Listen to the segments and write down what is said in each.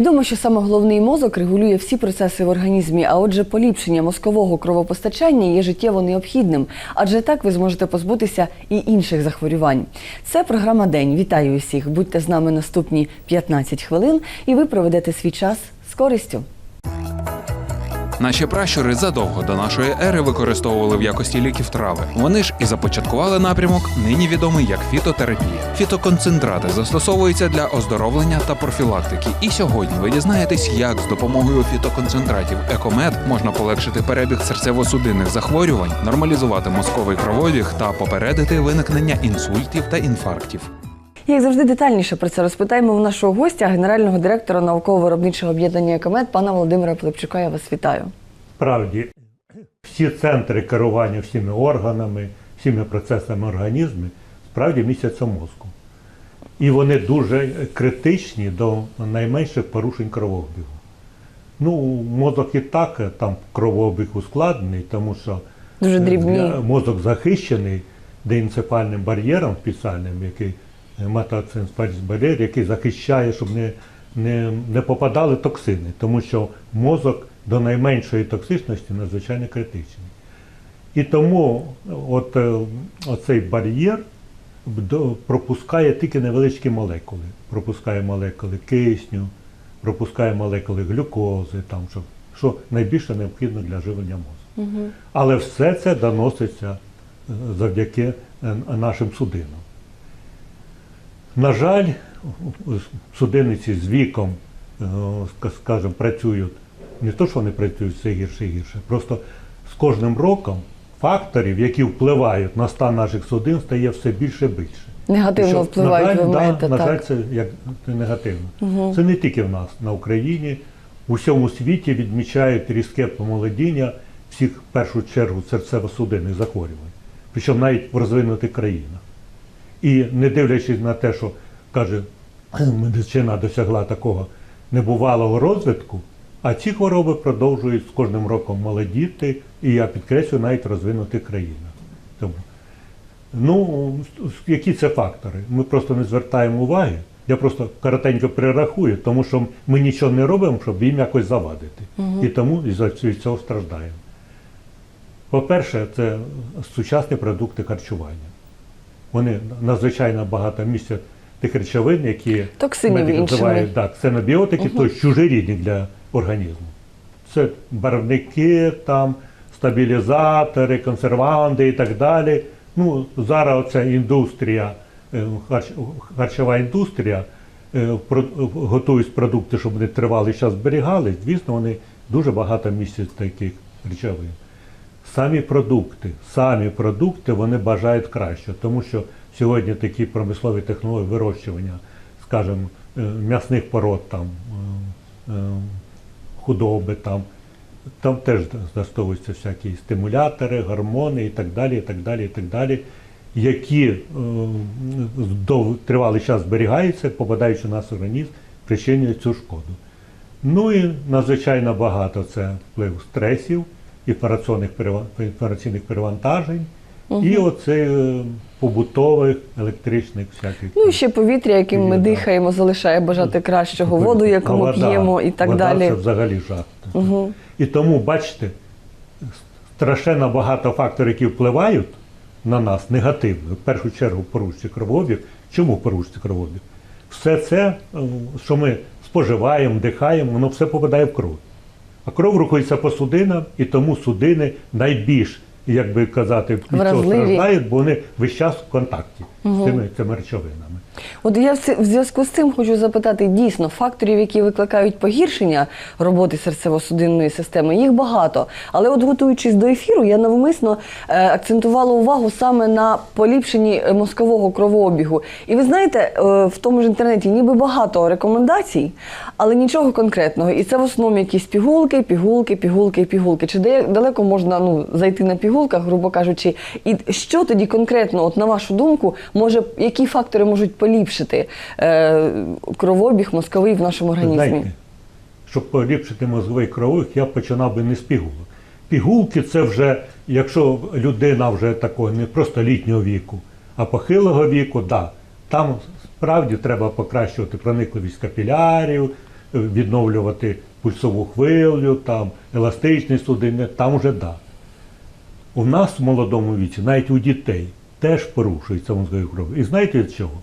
Відомо, що саме головний мозок регулює всі процеси в організмі, а отже, поліпшення мозкового кровопостачання є життєво необхідним, адже так ви зможете позбутися і інших захворювань. Це програма День. Вітаю усіх! Будьте з нами наступні 15 хвилин, і ви проведете свій час з користю. Наші пращури задовго до нашої ери використовували в якості ліків трави. Вони ж і започаткували напрямок, нині відомий як фітотерапія. Фітоконцентрати застосовуються для оздоровлення та профілактики. І сьогодні ви дізнаєтесь, як з допомогою фітоконцентратів екомед можна полегшити перебіг серцево-судинних захворювань, нормалізувати мозковий кровообіг та попередити виникнення інсультів та інфарктів. Як завжди детальніше про це розпитаємо в нашого гостя, генерального директора науково-виробничого об'єднання «Екомет» пана Володимира Пилипчука. Я вас вітаю. Справді, всі центри керування всіми органами, всіми процесами організму справді містяться в мозку. І вони дуже критичні до найменших порушень кровообігу. Ну, мозок і так там кровообіг ускладнений, тому що Дуже е, дрібні. мозок захищений деінцефальним бар'єром спеціальним, який метаценспальний бар'єр, який захищає, щоб не, не, не попадали токсини, тому що мозок до найменшої токсичності надзвичайно критичний. І тому от, е, оцей бар'єр пропускає тільки невеличкі молекули. Пропускає молекули кисню, пропускає молекули глюкози, там, що, що найбільше необхідно для живлення мозку. Але все це доноситься е, завдяки е, нашим судинам. На жаль, судиниці з віком, е, скажімо, працюють не то, що вони працюють все гірше і гірше, просто з кожним роком факторів, які впливають на стан наших судин, стає все більше і більше. Негативно Що, впливають, на жаль, ви да, маєте на жаль, так. це як це негативно. Це не тільки в нас на Україні. У всьому світі відмічають різке помолодіння всіх в першу чергу серцево-судинних захворювань, причому навіть в розвинутих країнах. І не дивлячись на те, що каже, медицина досягла такого небувалого розвитку, а ці хвороби продовжують з кожним роком молодіти, і я підкреслюю навіть в розвинутих країнах. Тому Ну, які це фактори? Ми просто не звертаємо уваги. Я просто коротенько перерахую, тому що ми нічого не робимо, щоб їм якось завадити. І тому від цього страждаємо. По-перше, це сучасні продукти харчування. Вони надзвичайно багато містять тих речовин, які Токсинів називають так, ксенобіотики, тобто чужорідні для організму. Це барвники, там, стабілізатори, консерванти і так далі. Ну, зараз оця індустрія, е, харч- харчова індустрія е, готують продукти, щоб вони тривалий час зберігали. Звісно, вони дуже багато містять таких речовин. Самі продукти, самі продукти вони бажають краще, тому що сьогодні такі промислові технології вирощування, скажімо, е, м'ясних пород там, е, е, худоби там, там теж застосовуються всякі стимулятори, гормони і так далі, і так далі, і так далі, які тривалий час зберігаються, попадаючи в наш організм, причинюють цю шкоду. Ну і надзвичайно багато це вплив стресів, перева- інформаційних перевантажень, і оце е, побутових електричних всяких. Ну і ще повітря, яким ми да. дихаємо, залишає бажати кращого, воду, яку ми п'ємо, і так Вода далі. Це взагалі жах. І тому, бачите, страшенно багато факторів, які впливають на нас негативно. В першу чергу порушується кровообіг. Чому порушується кровообіг? Все це, е, що ми споживаємо, дихаємо, воно все попадає в кров. А кров рухається по судинам, і тому судини найбільш, як би казати, від цього страждають, бо вони весь час в контакті з цими, цими речовинами. От я в зв'язку з цим хочу запитати дійсно факторів, які викликають погіршення роботи серцево-судинної системи, їх багато. Але от готуючись до ефіру, я навмисно е, акцентувала увагу саме на поліпшенні е, мозкового кровообігу. І ви знаєте, е, в тому ж інтернеті ніби багато рекомендацій, але нічого конкретного. І це в основному якісь пігулки, пігулки, пігулки, пігулки. Чи далеко можна ну зайти на пігулках, грубо кажучи, і що тоді конкретно, от на вашу думку, може які фактори можуть поліпшити е, кровообіг мозковий в нашому організмі? Знаєте, щоб поліпшити мозговий кровообіг, я починав би не з пігулок. Пігулки це вже, якщо людина вже такого не просто літнього віку, а похилого віку, да, там справді треба покращувати проникливість капілярів, відновлювати пульсову хвилю, там, еластичні судини, там вже да. У нас в молодому віці, навіть у дітей, теж порушується мозговий кров. І знаєте від чого?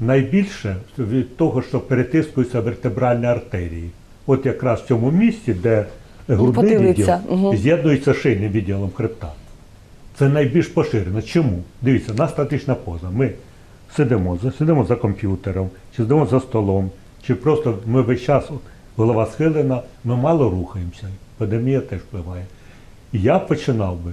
Найбільше від того, що перетискуються вертебральні артерії. От якраз в цьому місці, де грудний відділ мгм. з'єднується шийним відділом хребта. Це найбільш поширено. Чому? Дивіться, у нас статична поза. Ми сидимо, сидимо за комп'ютером, чи сидимо за столом, чи просто ми весь час голова схилена, ми мало рухаємося. Пандемія теж впливає. Я починав би,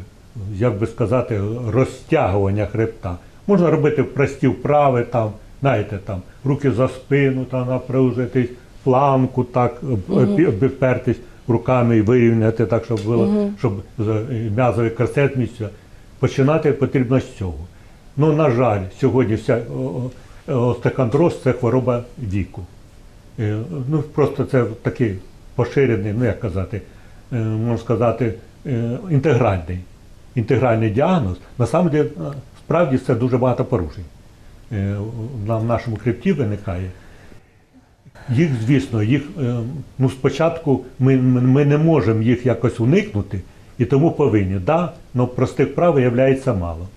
як би сказати, розтягування хребта. Можна робити прості вправи, там, знаєте, там, руки за спину, там, напружитись, планку так, угу. обпертись руками і вирівняти так, щоб було, щоб з- м'язовий корсет місця. Починати потрібно з цього. Ну, на жаль, сьогодні вся о- остеохондроз – це хвороба віку. Е, Ну, просто це такий поширений, ну як казати, е, можна сказати, е, інтегральний, інтегральний діагноз. Насправді, е, справді це дуже багато порушень. е, в нашому хребті виникає. Їх, звісно, їх е, ну, спочатку ми, ми не можемо їх якось уникнути, і тому повинні. Да, але простих прав виявляється мало.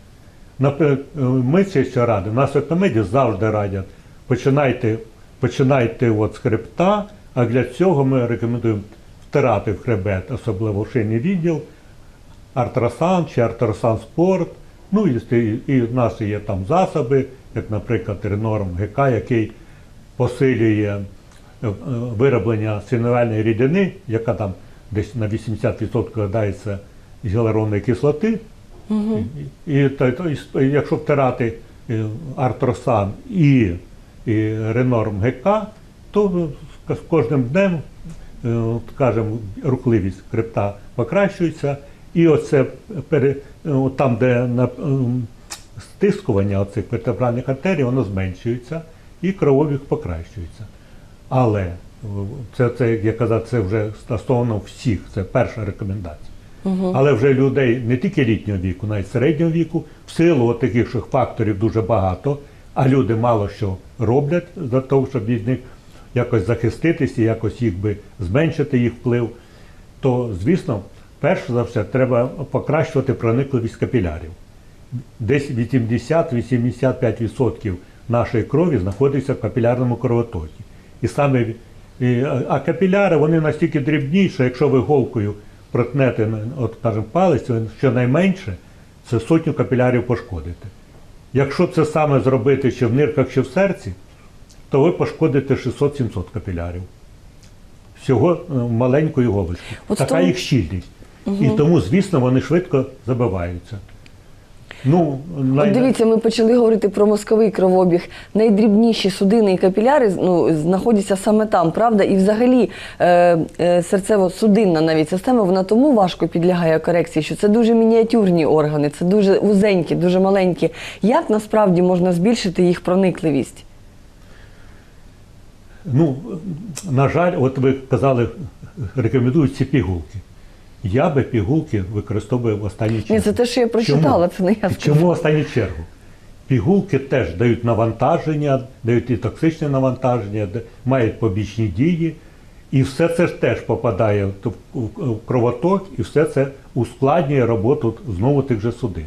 Е, ми ще радимо, нас економеді завжди радять. Починайте, починайте от з хребта, а для цього ми рекомендуємо втирати в хребет, особливо в шийний відділ, артросан чи артросан спорт. Ну і, і, і в нас є там засоби, як, наприклад, Ренорм ГК, який посилює е, вироблення синувальної рідини, яка там десь на 80% складається з гіалуронової кислоти. І, і, і с- і якщо втирати е, артросан і, і ренорм ГК, то з кожним днем, скажімо, рухливість хребта покращується, і оце е, там, де ем, стискування оцих вертебральних артерій, воно зменшується і кровообіг покращується. Але е, це, це як я казав, це вже стосовно всіх, це перша рекомендація. Але вже людей не тільки літнього віку, навіть середнього віку, в силу таких факторів дуже багато, а люди мало що роблять для того, щоб від них якось захиститися, якось їх би зменшити їх вплив, то, звісно, перш за все, треба покращувати проникливість капілярів. Десь 80-85% нашої крові знаходиться в капілярному кровотокі. І саме, а капіляри вони настільки дрібні, що якщо ви голкою проткнете от, скажімо, палець, щонайменше це сотню капілярів пошкодите. Якщо це саме зробити чи в нирках, чи в серці, то ви пошкодите 600-700 капілярів. Всього е, маленькою голочкою. От така тому- їх щільність. І тому, звісно, вони швидко забиваються. Ну, От дивіться, ми почали говорити про мозковий кровообіг. Найдрібніші судини і капіляри ну, знаходяться саме там, правда? І взагалі е, е, серцево-судинна навіть система, вона тому важко підлягає корекції, що це дуже мініатюрні органи, це дуже вузенькі, дуже маленькі. Як насправді можна збільшити їх проникливість? Ну, на жаль, от ви казали, рекомендують ці пігулки. Я би пігулки використовую в останній чергу. Ні, це те, що я прочитала, це не я сказала. Чому в останню чергу? Пігулки теж дають навантаження, дають і токсичне навантаження, мають побічні дії. І все це ж теж попадає в, кровоток, і все це ускладнює роботу знову тих же судин.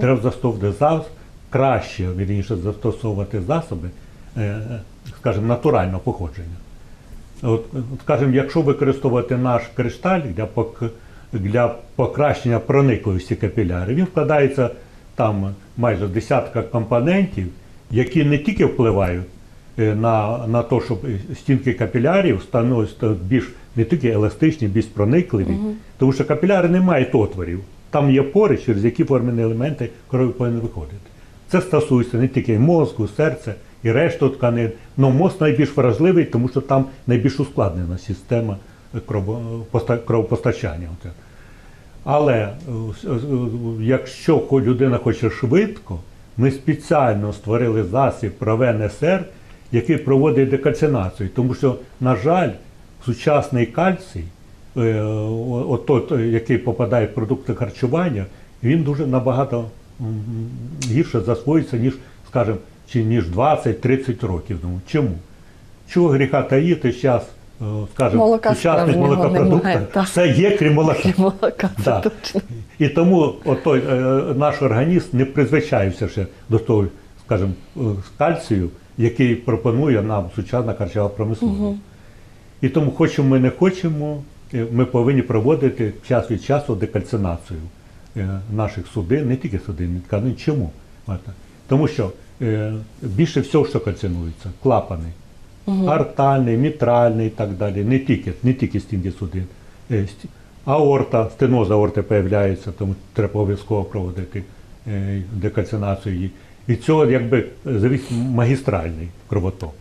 Треба застосовувати зас, краще вірніше застосовувати засоби, е, скажімо, натурального походження. От, от, скажімо, якщо використовувати наш кришталь для, пок- для покращення проникливості капілярів, він вкладається там майже десятка компонентів, які не тільки впливають е, на, на те, щоб стінки капілярів становляться більш не тільки еластичні, більш проникливі, тому що капіляри не мають отворів. Там є пори, через які формені елементи крові повинні виходити. Це стосується не тільки мозку, серця і решту тканин. але мозк найбільш вразливий, тому що там найбільш ускладнена система кровопостачання. Але якщо людина хоче швидко, ми спеціально створили засіб Провен СР, який проводить декальцинацію. Тому що, на жаль, сучасний кальцій, е, от той, е, який попадає в продукти харчування, він дуже набагато гірше засвоїться, ніж, скажімо, чи ніж 20-30 років. Ну, чому? Чого гріха таїти, зараз е, скажімо, Молока сучасних так. все є крім молока. Молока, Да. І тому отой, е, наш організм не призвичається ще до того, скажімо, е, кальцію, який пропонує нам сучасна харчова промисловість. І тому, хочемо ми не хочемо, ми повинні проводити час від часу декальцинацію наших судин, не тільки судин, тканин. Чому? Тому що більше всього, що кальцинується, клапани. Артальний, мітральний і так далі. Не тільки, не тільки стінки судин. Е, Аорта, стеноз аорти появляється, тому треба обов'язково проводити е, декальцинацію її. І цього якби завіс магістральний кровоток.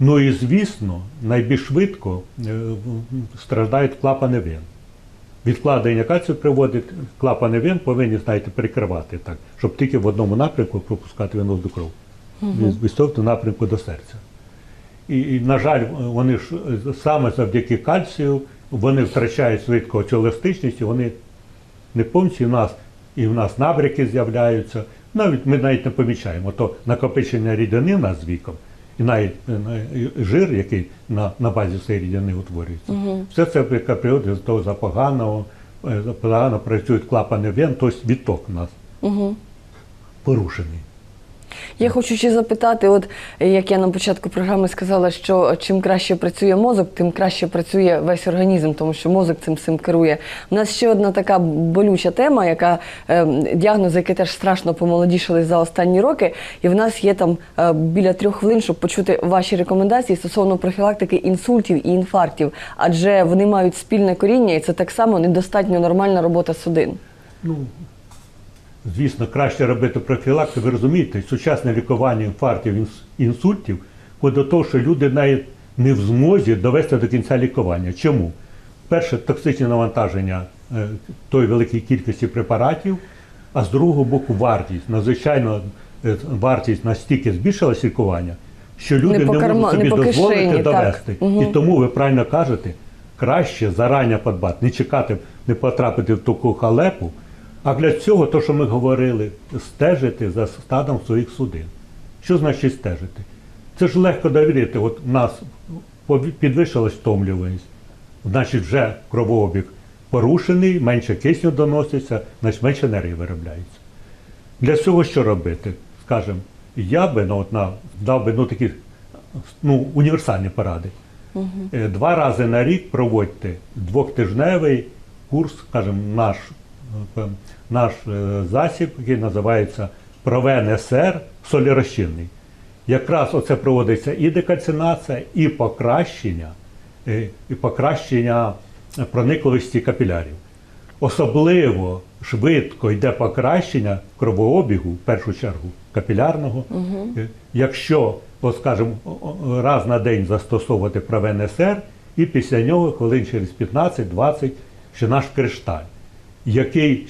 Ну і звісно, найбільш швидко е, страждають клапани вен. Відкладення кальцію приводить, клапани вен повинні, знаєте, перекривати так, щоб тільки в одному напрямку пропускати венозну кров. Від високого напрямку до серця. І, і, на жаль, вони ж саме завдяки кальцію вони втрачають швидко цю еластичність, і вони не повністю і в нас, і в нас набряки з'являються. Навіть ми навіть не помічаємо, то накопичення рідини нас з віком, і навіть е, жир, який на, на базі цієї рідини утворюється, все це приводить до того за поганого, е, погано працюють клапани вен, тобто відток у нас порушений. Я хочу ще запитати, от е, як я на початку програми сказала, що чим краще працює мозок, тим краще працює весь організм, тому що мозок цим всім керує. У нас ще одна така болюча тема, яка е, діагноз, який теж страшно помолодішали за останні роки. І в нас є там е, біля трьох хвилин, щоб почути ваші рекомендації стосовно профілактики інсультів і інфарктів, адже вони мають спільне коріння, і це так само недостатньо нормальна робота судин. Ну, звісно, краще робити профілактику. Ви розумієте, сучасне лікування інфарктів, інсультів до того, що люди навіть не в змозі довести до кінця лікування. Чому? Перше, токсичне навантаження е, тої великої кількості препаратів, а з другого боку вартість. Надзвичайно е, вартість настільки збільшилась лікування, що люди Не не, по карма- можуть собі не дозволити кишені, довести. Мгм. І тому ви правильно кажете, краще зарані подбати, не чекати, не потрапити в таку халепу. А для цього, то, що ми говорили, стежити за станом своїх судин. Що значить стежити? Це ж легко довірити. От у нас підвищилась втомлюваність, значить вже кровообіг порушений, менше кисню доноситься, значить менше енергії виробляється. Для цього що робити? Скажем, я би ну, от, на, дав би ну, такі ну, універсальні поради. Е, Два рази на рік проводьте двохтижневий курс, скажімо, наш, е, наш е, засіб, який називається Провен СР солірозчинний. Якраз оце проводиться і декальцинація, і покращення, е, і покращення проникливості капілярів. Особливо швидко йде покращення кровообігу, в першу чергу, капілярного. Е, Якщо, от скажімо, раз на день застосовувати правен СР, і після нього хвилин через 15-20 ще наш кришталь, який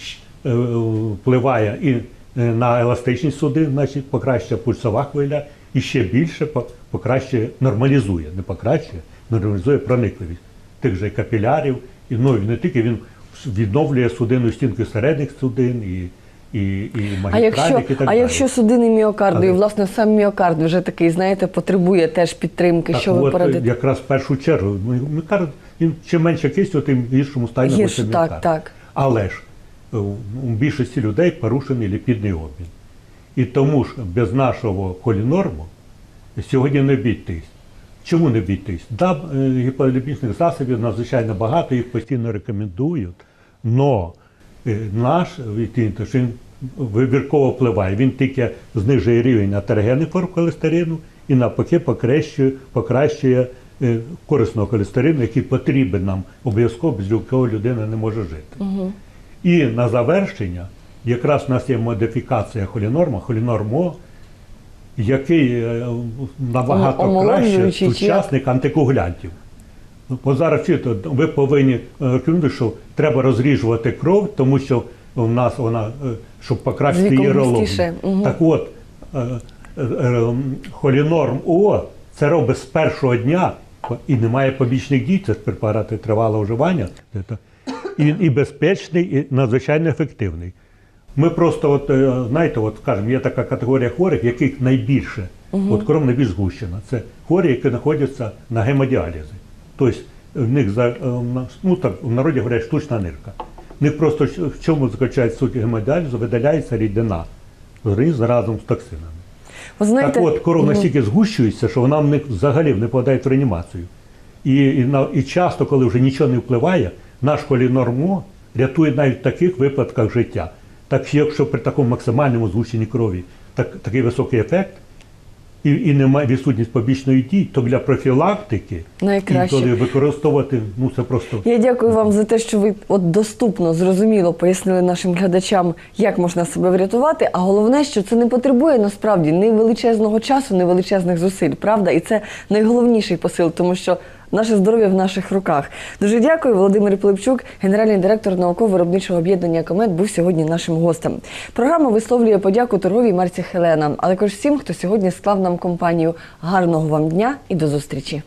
впливає і е, на еластичність судин, значить покращує пульсова хвиля, і ще більше по- покращує, нормалізує, не покращує, нормалізує проникливість тих же капілярів. І ну, і не тільки він відновлює судинну стінку середніх судин і, і, і А якщо, і так а далі. якщо судини міокарду, Але- і власне сам міокард вже такий, знаєте, потребує теж підтримки, Так що ви от, порадите? якраз в першу чергу, ну, міокард, він чим менше кисню, тим в гіршому стані знаходиться так, міокард. так. Але ж е, у більшості людей порушений ліпідний обмін. І тому ж без нашого колінорму сьогодні не обійтись. Чому не обійтись? Да, е, гіпоаліпічних засобів надзвичайно багато, їх постійно рекомендують. Но е, наш що він вибірково впливає. Він тільки знижує рівень атерогенних форм холестерину і навпаки покращує, покращує е, корисного холестерину, який потрібен нам обов'язково, без якого людина не може жити. І на завершення, якраз у нас є модифікація холінорма, холінормо, який е, набагато краще сучасник антикоагулянтів. Ну, Бо зараз ви повинні е, рекомендую, що треба розріжувати кров, тому що у нас вона, е, щоб покращити її густіше, мгм. Так от, холінорм О це робить з першого дня і немає побічних дій, це препарати тривалого вживання. І він і безпечний, і надзвичайно ефективний. Ми просто, от, е, знаєте, от, скажімо, є така категорія хворих, яких найбільше, от кров найбільш згущена. Це хворі, які знаходяться на гемодіалізі. Тобто в них за, е, ну, так, в народі говорять штучна нирка. В них просто в чому заключається суть гемодіалізу, видаляється рідина з разом з токсинами. Ви знаєте, Так от, кров настільки згущується, що вона в них взагалі не впадає в реанімацію. І, і, і часто, коли вже нічого не впливає, наш холінормо рятує навіть в таких випадках життя. Так якщо при такому максимальному згущенні крові так, такий високий ефект, і, і немає відсутність побічної дії, то для профілактики Найкраще. інколи використовувати, ну це просто. Я дякую вам за те, що ви от доступно, зрозуміло пояснили нашим глядачам, як можна себе врятувати. А головне, що це не потребує насправді ні величезного часу, ні величезних зусиль. Правда, і це найголовніший посил, тому що наше здоров'я в наших руках. Дуже дякую, Володимир Пилипчук, генеральний директор науково-виробничого об'єднання Комет, був сьогодні нашим гостем. Програма висловлює подяку торговій марці Хелена, а також всім, хто сьогодні склав нам компанію. Гарного вам дня і до зустрічі.